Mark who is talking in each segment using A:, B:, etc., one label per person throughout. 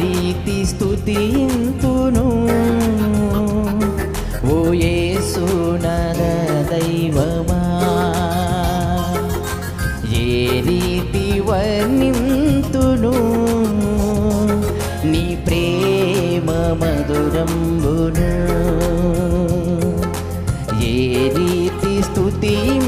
A: రీతి స్థుతింతును ఓ యేసు నర దైవమా ఏ రీతి వర్ణింతును. నీ ప్రేమ మధురంబును. ఏ రీతి స్థుతింతును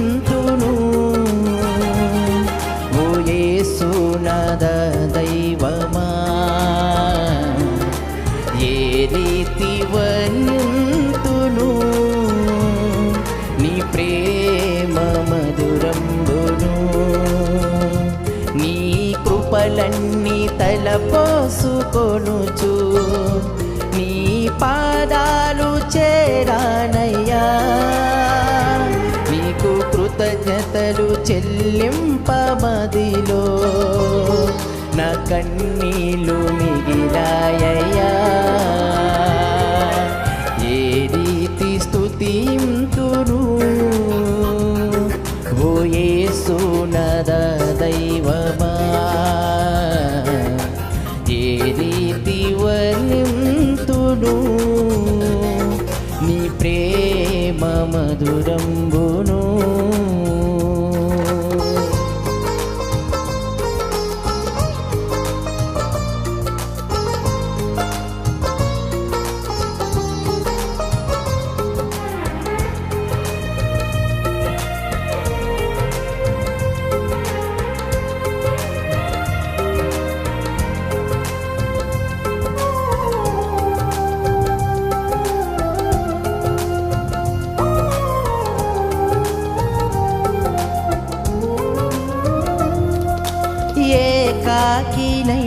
A: ప్రేమ మధురంబును. నీ కృపలన్నీ తలపోసుకొనుచు. నీ పాదాలు చేరానయ్యా. నీకు కృతజ్ఞతలు చెల్లింపమదిలో. నా కన్నీలు మిగిలాయ్యా ఏ రీతి స్థుతింతును ఓ యేసు దైవమా? ఏ రీతి వర్ణింతును నీ ప్రేమ మధురంబును కాకినై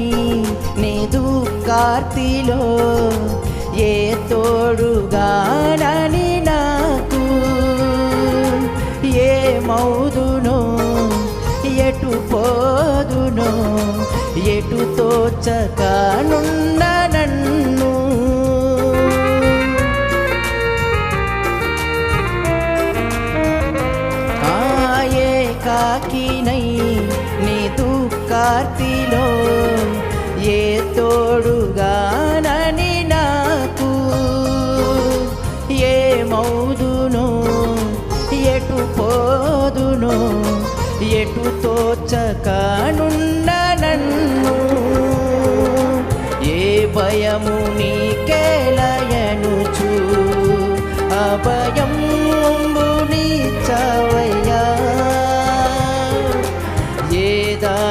A: నేదు కార్తిలో ఏ తోడుగానని నాకు? ఏ మౌదునో ఎటు పోదునో ఎటు తోచకానున్న నన్ను కార్తిలో ఏ తోడుగానని నాకు? ఏ ఎటు పోదును ఎటు తోచకానున్న నన్ను? ఏ భయము నీకే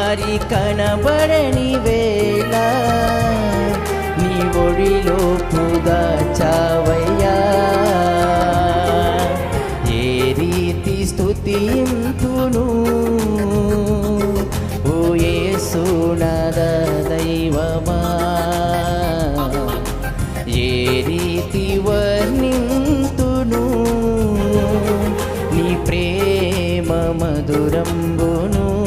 A: దారి కనబడని వేళ నీ ఒడిలో పుగా చావయ్యా. ఏ రీతి స్థుతింతును ఓ ఓయే సునద దైవమా? ఏ రీతి వర్ణింతును? నీ ప్రేమ మధురంబును?